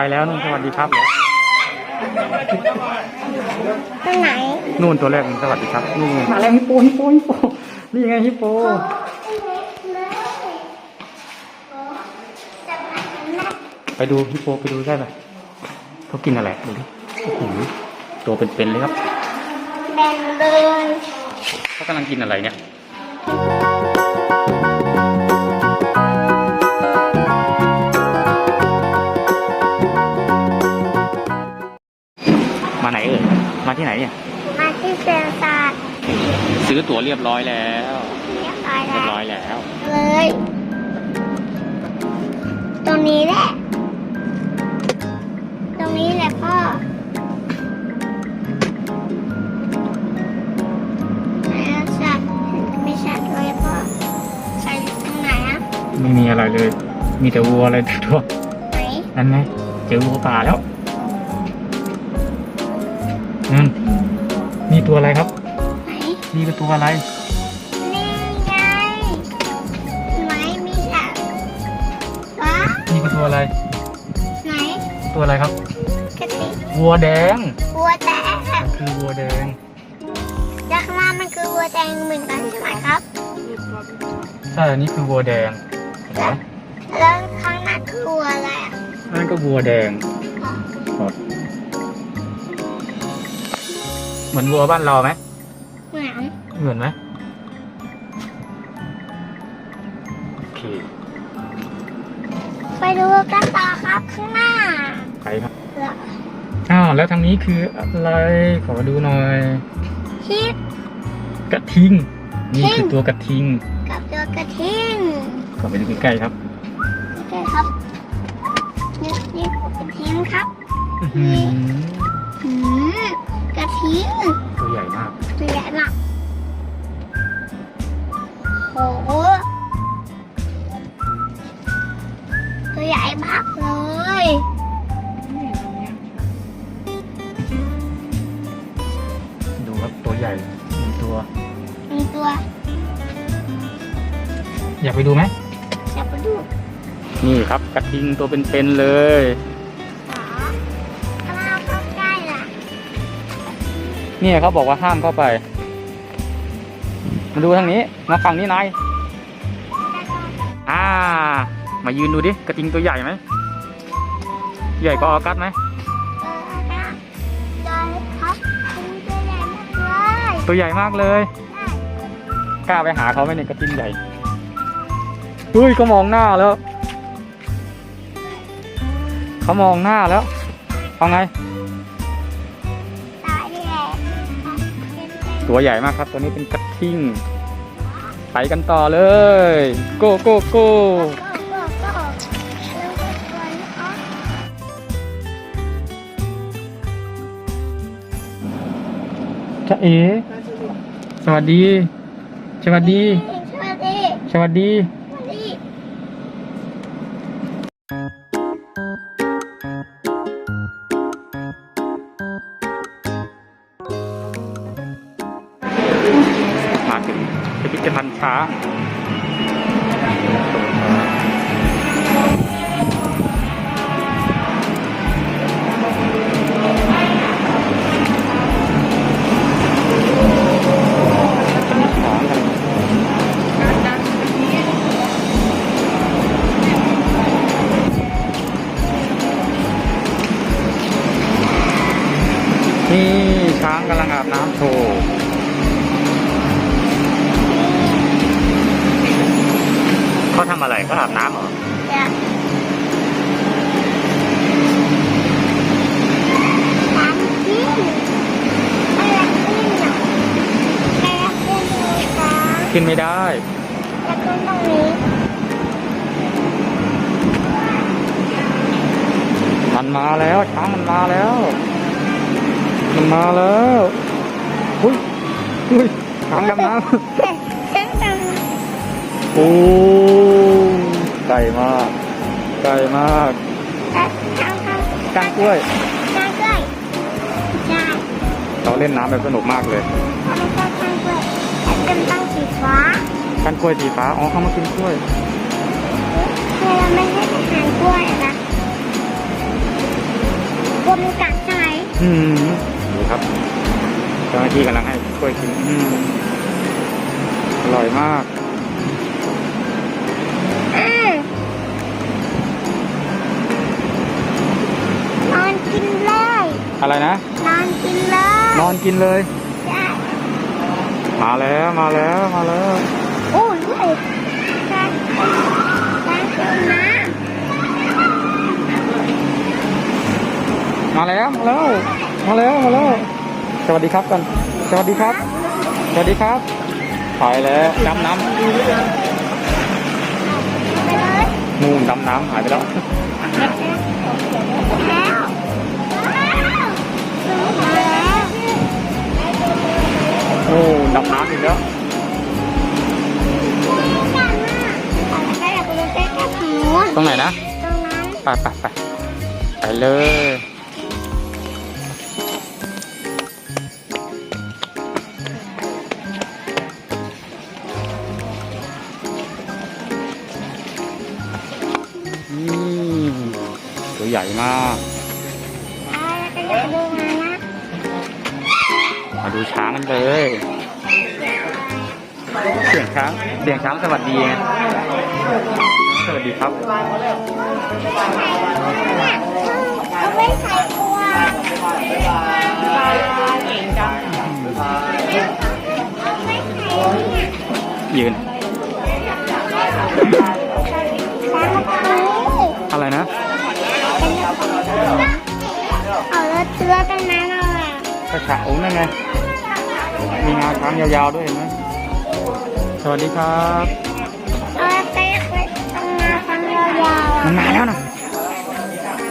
ไปแล้วนู่นสวัสดีครับตรงไหนนู่นตัวแรกสวัสดีครับนู่นมาแล้วฮิปโปฮิปโปฮิปโปนี่ไงฮิปโปไปดูฮิปโปไปดูได้ไหมเขากินอะไรดูดิโอ้โหตัวเป็นๆเลยครับแบ่งเลยเขากำลังกินอะไรเนี่ย มาไหนเอ่ย มาที่ไหนเนี่ย มาที่เซนซาร์ซื้อตั๋วเรียบร้อยแล้ว เรียบร้อยเรียบแล้วร้อยแล้ว เลย ตรงนี้แหละ ตรงนี้แหละพ่อไหนอะสัตว์ไม่ชัดเลยพ่อใส่ตรงไหนอะไม่มีอะไรเลย มีแต่วัวอะไรตัวไหน นั่นไงเจอวัวป่าแล้ว ตัวอะไรครับ ไหนนี่คือตัวอะไร นี่ไงไหนมีสัตว์วะนี่คือตัวอะไร ไหนตัวอะไรครับ กระติกวัวแดงวัวแดงคือวัวแดงแล้วข้างล่างมันคือวัวแดงเหมือนกันใช่ไหมครับ ใช่อันนี้คือวัวแดงเห็นไหมแล้วข้างหน้าคือวัวอะไรอะนั่นก็วัวแดง เหมือนวัวบ้านเราไหมเหมือนเหมือนไหมโอเคไปดูกันต่อครับข้างหน้าไปครับเหรออ้าวแล้วทางนี้คืออะไรขอดูหน่อยคิดกระทิงนี่ทิงคือตัวกระทิงกับตัวกระทิงขอไปดูใกล้ๆครับโอเคครับนี่นี่กระทิงครับอื้อหือหืม กระทิงตัวใหญ่มากตัวใหญ่มากโอ้โหตัวใหญ่มากเลยดูครับตัวใหญ่หนึ่งตัวมีตัว อยากไปดูไหมจะไปดู นี่ครับกระทิงตัวเป็นๆเลย เนี่ยเขาบอกว่าห้ามเข้าไป มาดูทางนี้ มาฝั่งนี้นาย อ่า มายืนดูดิ กระทิงตัวใหญ่ไหม ใหญ่กว่าออกัสไหม ตัวใหญ่มากเลยกเลยได้กล้าไปหาเขาไหมเนี่ยกระทิงใหญ่ เฮ้ยเขามองหน้าแล้ว เขามองหน้าแล้วเอาไง ตัวใหญ่มากครับ ตัวนี้เป็นกระทิงไปกันต่อเลย โก้โก้โก้จะเอ๋สวัสดี สวัสดี สวัสดี สวัสดี มาถึงพิพิธภัณฑ์ช้างจะมีของกันนี่ช้างกำลังอาบน้ำโชว์ เขาทำอะไรเขาอาบน้ำเหรอจะน้ำจิ้มไม่รักจิ้มหรอกไม่รักจิ้มเลยค่ะขึ้นไม่ได้รักจิ้มตรงนี้มันมาแล้วช้างมันมาแล้ว มันมาแล้วอุ้ยอุ้ยช้างดำน้ฉันจำำโอ้ ไกลมาก ไกลมากแต่ทางทางก้านกล้วยทางกล้วยใช่เราเล่นน้ำแบบสนุกมากเลยทางกล้วยทางกล้วยแต่เป็นตั้งสีฟ้าก้านกล้วยสีฟ้า อ๋อ เขามากินกล้วยเวลาไม่ให้อาหารกล้วยนะลัวมันกัดใช่ไหมอืมดูครับเจ้าหน้าที่กำลังให้กล้วยกิน อืมอร่อยมาก อะไรนะ นอนกินเลยนอนกินเลยใช่มาแล้วมาแล้วมาแล้วโอ้ยด้วยการการเติมน้มาแล้วมาแล้วมาแล้วมาแล้วสวัสดีครับกัน สวัสดีครับ สวัสดีครับไปแล้วดำน้ำไปเลยำงูดำน้ำหายไปแล้วแล้วแล้วมาแล้ว โอ้ดำน้ำอีกแล้วตรงไหนนะตรงนั้นไปไปไปไปเลยนี่ตัวใหญ่มาก มาดูช้างกันเลย เสียงช้าง เสียงช้างสวัสดีไงสวัสดีครับเอาไว้ใส่ตัวยืนช้างมาตรงนี้อะไรนะเอาแล้วเชื้อตรงนั้นเอาอะกระฉะโอ้นั่นไง มีงาช้างยาวๆด้วยเห็นไหมสวัสดีครับเอาแล้วเตะไว้ตรงนั้นฟังยาวๆมันอะมาแล้วนะ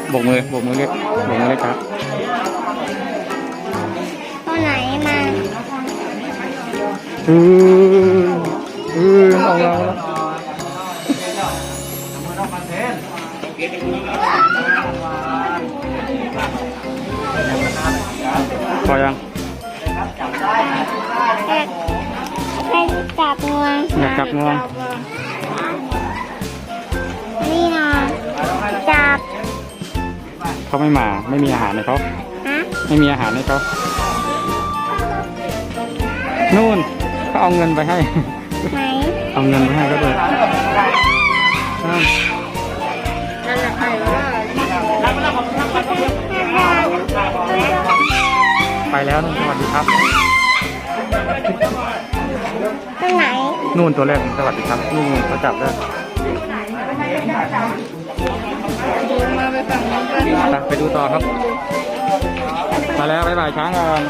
โบกมือโบกมือเรียกโบกมือเรียกครับตัวไหนมาอืออือเอาแล้วพอยัง แค่แค่จับงวงอยากจับงวงนี่นะจับเขาไม่มาไม่มีอาหารให้เขาฮะไม่มีอาหารให้เขานู่นเขาเอาเงินไปให้ไหนเอาเงินไปให้ก็เลยอ้าว ไปแล้วนู่นสวัสดีครับตรงไหนนู่นตัวแรกสวัสดีครับนู่นเขาจับได้ไปไปดูต่อครับ มาแล้วบ๊ายบายช้างกัน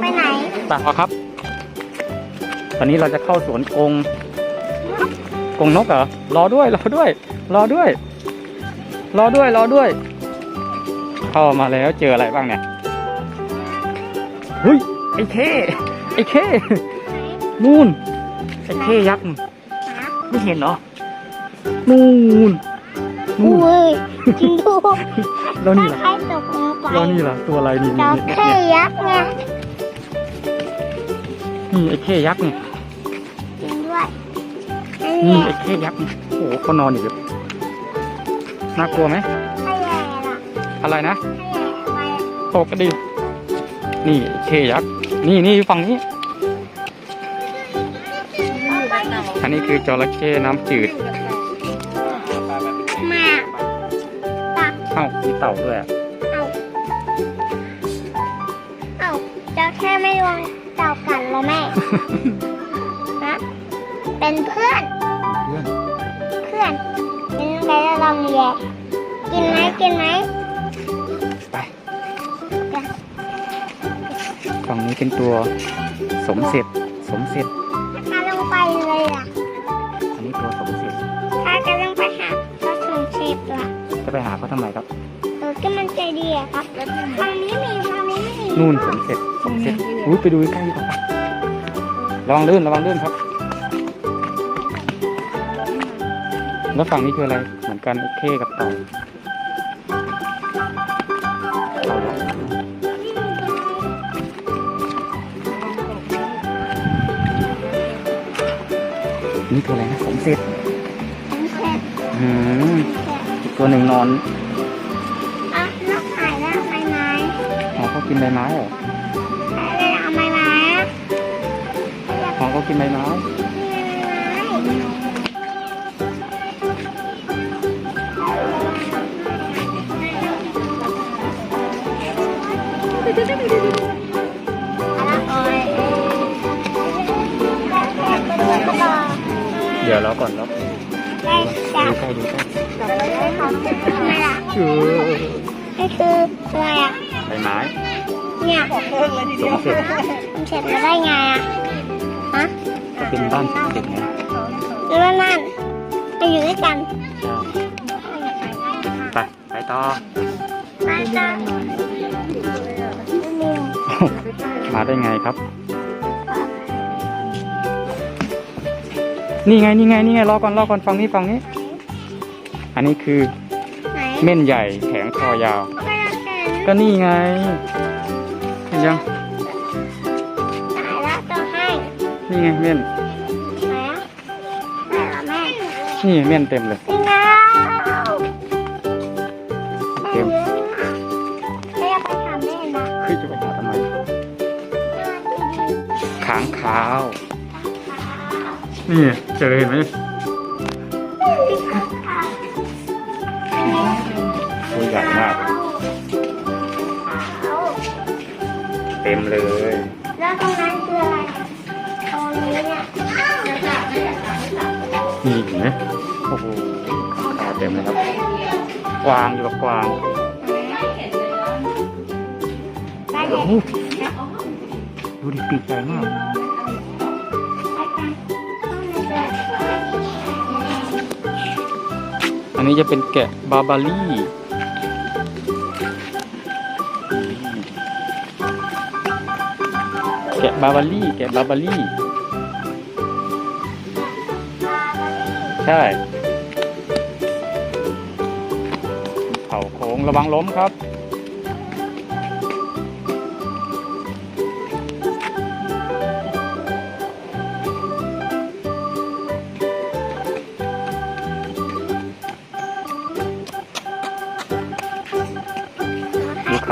ไปไหนตักเอาครับ ตอนนี้เราจะเข้าสวนกงกงนกเหรอรอด้วยรอด้วย รอด้วย รอด้วยรอด้วย เข้ามาแล้วเจออะไรบ้างเนี่ย เฮ้ยไอ้เคไอ้เคนู่นไอ้เคยักษ์นู่นไม่เห็นเหรอนู่นนู่นอุ้ยจริงดูแล้วนี่ล่ะคล้ายๆตกลงไปแล้วนี่ล่ะตัวอะไรนี่จนี่ระนี่เข้ยักษ์ไงนี่ไอ้เคยักษ์เนี่ยจริงด้วยอันนี่นี้ไอ้เคยักษ์นี่โอ้โหเขานอนอยู่น่ากลัวไหมถ้าแย่ล่ะอะไรนะถ้าแย่ไปตกกระดิ นี่ไอ้เคยักษ์นี่นี่ฝั่งนี้ อันนี้คือจระเข้น้ำจืดมาตักเอ้ามีเต่าด้วยอะเอาเอาจะแค่ไม่ลวงเต่ากันเหรอแม่ ฮะ เป็นเพื่อน เพื่อน เพื่อนกินไปแล้วลองแย่กินไหมกินไหม นี้เป็นตัวสมเสร็จสมเสร็จถ้าลงไปเลยล่ะอันนี้ตัวสมเสร็จถ้าจะลงไปหาก็ถึงเชฟล่ะจะไปหาเขาทำไมครับเออก็มันใจดีอะครับทางนี้มีทางนี้ไม่มีนู่นสมเสร็จสมเสร็จอุ้ยไปดูใกล้ๆดีกว่าระวังลื่นระวังลื่นครับ แล้วฝั่งนี้คืออะไรเหมือนกันไอ้เข้กับเต่า นี่ตัวอะไรนะสมเสร็จถึงเชฟอืมอีกตัวหนึ่งนอนอะนกหายเขากินใบไม้เหรอเอาไม้ไม้อะอ๋อเขากินใบไม้ เดี๋ยวรอก่อนรอได้จับดูใกล้ดูใกล้ได้ของทำไมล่ะเออนี่คืออะไรอะใบไม้เนี่ยสมเสร็จมันเสร็จมาได้ไงอะฮะก็เป็นบ้านสมเสร็จไงหรือว่านั่นมาอยู่ด้วยกันไปไปต่อมาจ้ามาได้ไงครับ นี่ไงนี่ไงนี่ไงรอก่อนรอก่อนฟังนี้ฟังนี้ อันนี้คือไหนเม่นใหญ่แขงคอยาว ไม่อยากเห็นก็นี่ไงเห็นยังตายแล้วต้องให้นี่ไงเม่นไหนอะไหนล่ะแม่นี่เม่นเต็มเลยนี่ไงเต็มไม่อยากไปถามแม่นะคือจะไปหาทำไมขางขาวนี่ เจอเห็นไหมตัวใหญ่มากเต็มเลย แล้วตรงนั้นคืออะไรตรงนี้เนี่ยนี่เห็นไหมโอ้โหขางขาวเต็มเลยครับ กวางอยู่กับกวางได้โอ้เห็นโหดูดิปีกใหญ่มาก อันนี้จะเป็นแกะบาบารี่แกะบาบารี่แกะบาบารี่ใช่เขาโค้งระวังล้มครับ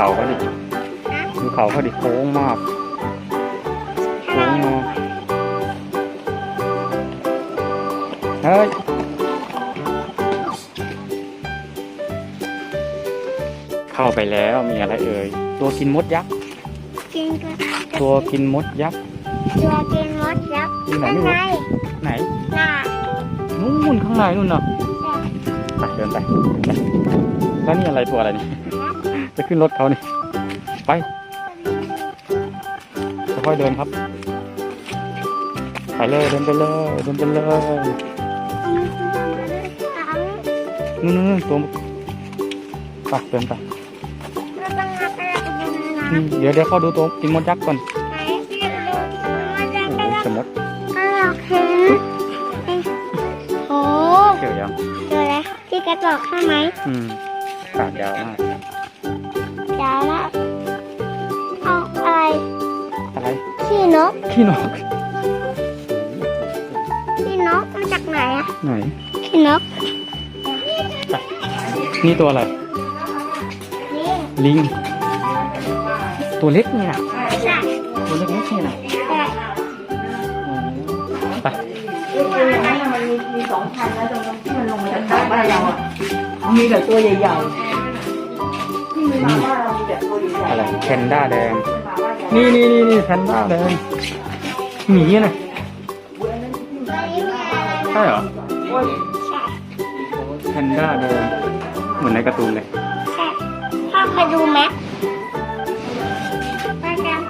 เขาเขาดิดูเขาเขาดิโค้งมากโค้งมากเฮ้ยเข้าไปแล้วมีอะไรเอ่ยตัวกินมดยักษ์กินกันตัวกินมดยักษ์ตัวกินมดยักษ์ที่ไหนนั่นไม่ไงรู้ไหนน่ะนู่นข้างในนู่นเนาะไปเดินไปไปแล้วนี่อะไรตัวอะไรนี่ จะขึ้นรถเขานี่ ไปค่อยๆเดินครับ ไปเลยเดินไปเลยเดินไปเลยนู่นนู่นนู่นตัวไปเดินไปเราต้องงับอะไรไปดูนะนี่เดี๋ยวเดี๋ยวเขาดูตัวกินมดยักษ์ก่อนไหนที่ดูมันจะโอ้กโหระสมมติก็อยากเห็นโอ้เจอยังเจอแล้วที่กระบอกใช่ไหมอืมปากยาวมาก ขี้นกขี้นก ขี้นกมาจากไหนอะไหน ขี้นกนี่ตัวอะไรนี่ลิง ตัวเล็กเนี่ยใช่ตัวเล็กๆเนี่ยนะใช่อ๋อไปคืออันนั้นน่ะมันมีมีสองพันแล้วตรงนั้นที่มันลงมาจากบ้านเราอะมันมีแต่ตัวใหญ่ๆที่มีมาบ้านเรามีแต่ตัวใหญ่ๆอะไรแพนด้าแดงมาบ้า นเรานี่นี่นี่นี่แพนด้าแดงหมีอะนะตัวนี้มีอะไรใช่เหรอโอ้ยใช่แพนด้าแดงเหมือนในการ์ตูนเลยใช่พ่อเคยดูไหมไปกัน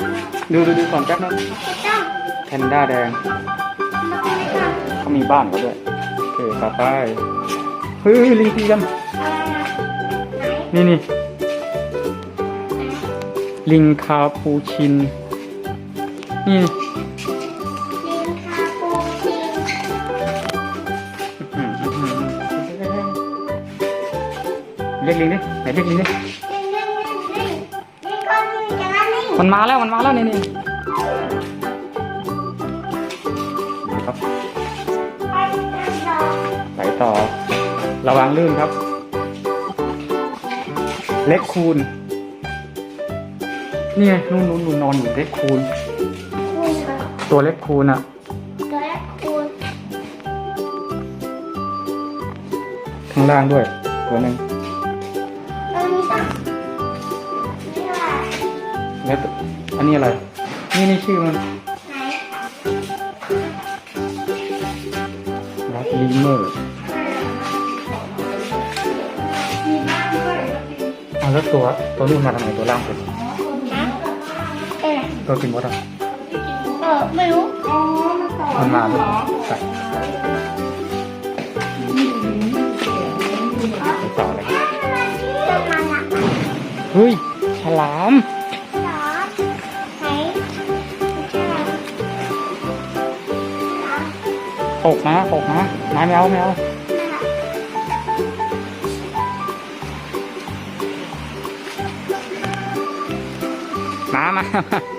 ดูดูดูก่อนแป๊บนึงไม่ต้องแพนด้าแดงไม่ต้องเขามีบ้านเขาด้วยโอเคต่อไปเฮ้ยลิงตีกันอะไรนะไหนนี่นี่ ลิงคาปูชิน นี่ ลิงคาปูชินอื้อหืออื้อหือเรียกลิงดิไหนเรียกลิงดิลิงลิงลิงลิงลิงก็ลิงอย่างนั้นลิงมันมาแล้วมันมาแล้วนี่นี่ครับไปกันต่อไปต่อ ระวังลื่นครับ เล็กคูณ นี่ไงนู่นนู่นนู่นนอนอยู่เล็กคูณคุณค่ะตัวเล็กคูณอะ ตัวแรกคุณข้างล่างด้วย ตัวหนึ่งเออมีตั้งนี่ว่าแล้วตัวอันนี้อะไร นี่นี่ชื่อมันไหนรักลีเมอร์มีบ้านด้วยอะแล้วตัวตัวนู้นมาทำไมตัวล่างเป็นนะเออ ตัวกินมดอะเออไม่รู้อ๋อมันต่อมันมาด้วยใส่ไปต่อเลยจะมาหนักเฮ้ยฉลามเหรอไหนไม่ใช่เหรอตกนะตกนะนายแมวแมวมามามา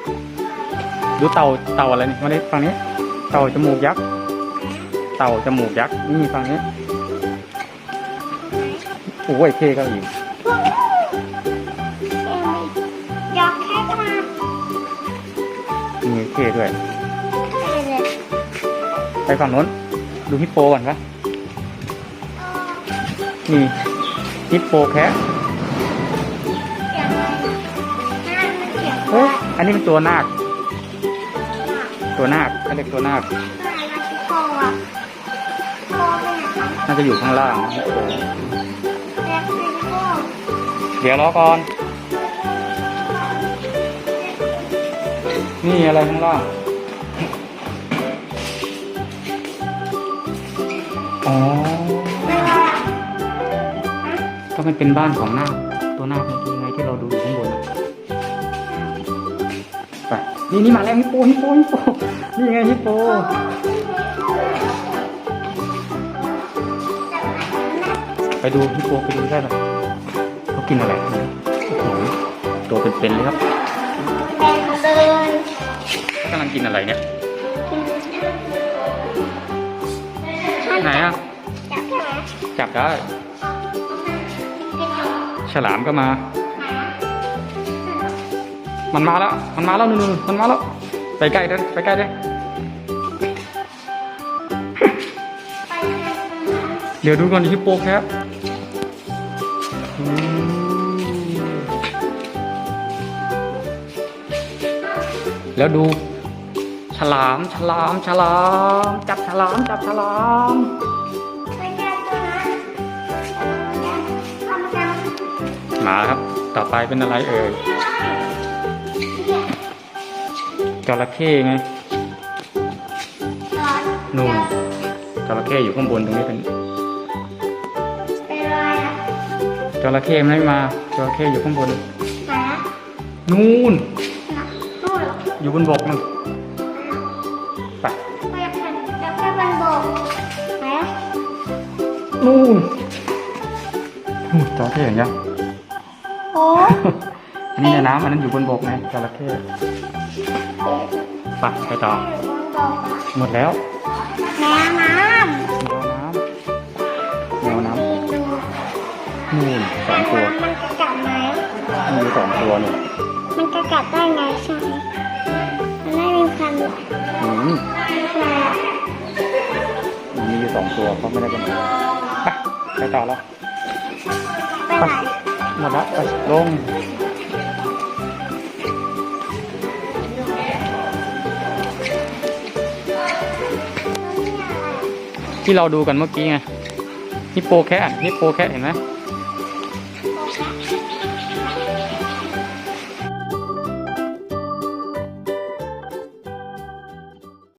ดูเต่าเต่าอะไรนี่มาดิฝั่งนี้ เต่าจมูกยักษ์เต่าจมูกยักษ์นี่ฝั่งนี้โอ้ยเท่ก็อีกยอกแค่มามีเท่ด้วยได้เลยไปฝั่งโน้น ดูฮิปโปก่อนปะนี่ฮิปโปแคะเสียงอะไรน่ามันเสียงเฮ้ว่ายอันนี้เป็นตัวนาค ตัวนาคเขาเรียกตัวนาคอะไรนะที่คออะคอเป็นไงคะน่าจะอยู่ข้างล่างนะฮิปโปแจ็คเป็นคอเดี๋ยวรอก่อน นี่อะไรข้างล่าง อ๋อเป็นอะไรอะก็มันเป็นบ้านของนาค นี่นี่มาแล้วฮิปโปฮิปโปฮิปโปนี่ไงฮิปโปไปดูฮิปโปไปดูได้ไหมเขากินอะไรเนี่ยโอ้โหตัวเป็นๆเลยครับเป็นเดินกำลังกินอะไรเนี่ยไหนอะจับใช่ไหมจับได้ฉลามก็มา มันมาแล้ว มันมาแล้วนู่นมันมาแล้ว ไปใกล้เด้ไปใกล้เด้เดี๋ยวดูก่อนฮิปโปแคปแล้วดู ฉลาม ฉลาม ฉลาม จับฉลาม จับฉลามมาครับ ต่อไปเป็นอะไรเอ่ย จระเข้ไงนู่นจระเข้อยู่ข้างบนตรงนี้เป็นเป็นอะไรอะจระเข้มันไม่มาจระเข้อยู่ข้างบนหานู่นนูนหรออยู่บนบกนู่นไปไปแค่แล้วแค่บันบกไหนอะนู่นนู่นจระเข้เห็นยังโอ้อั นนี้ในน้ำอันนั้นอยู่บนบกไงจระเข้ไปไปต่อ หมดแล้วแม่น้แมวน้ำแมวน้ำดูดูำนู่นสองตัวมันจะกัดไหมมีอยู่สองตัวเนี่ยมันจะกัดได้ไงใช่ไหมมันไม่มีความหรอกอืมอะไรอะมีอยู่สองตัวเขาไม่ได้เป็นตัวไปไปต่อแล้วไปไหนหมดแล้วไปลง ที่เราดูกันเมื่อกี้ไงฮิปโปแคทฮิปโปแคทเห็นไหม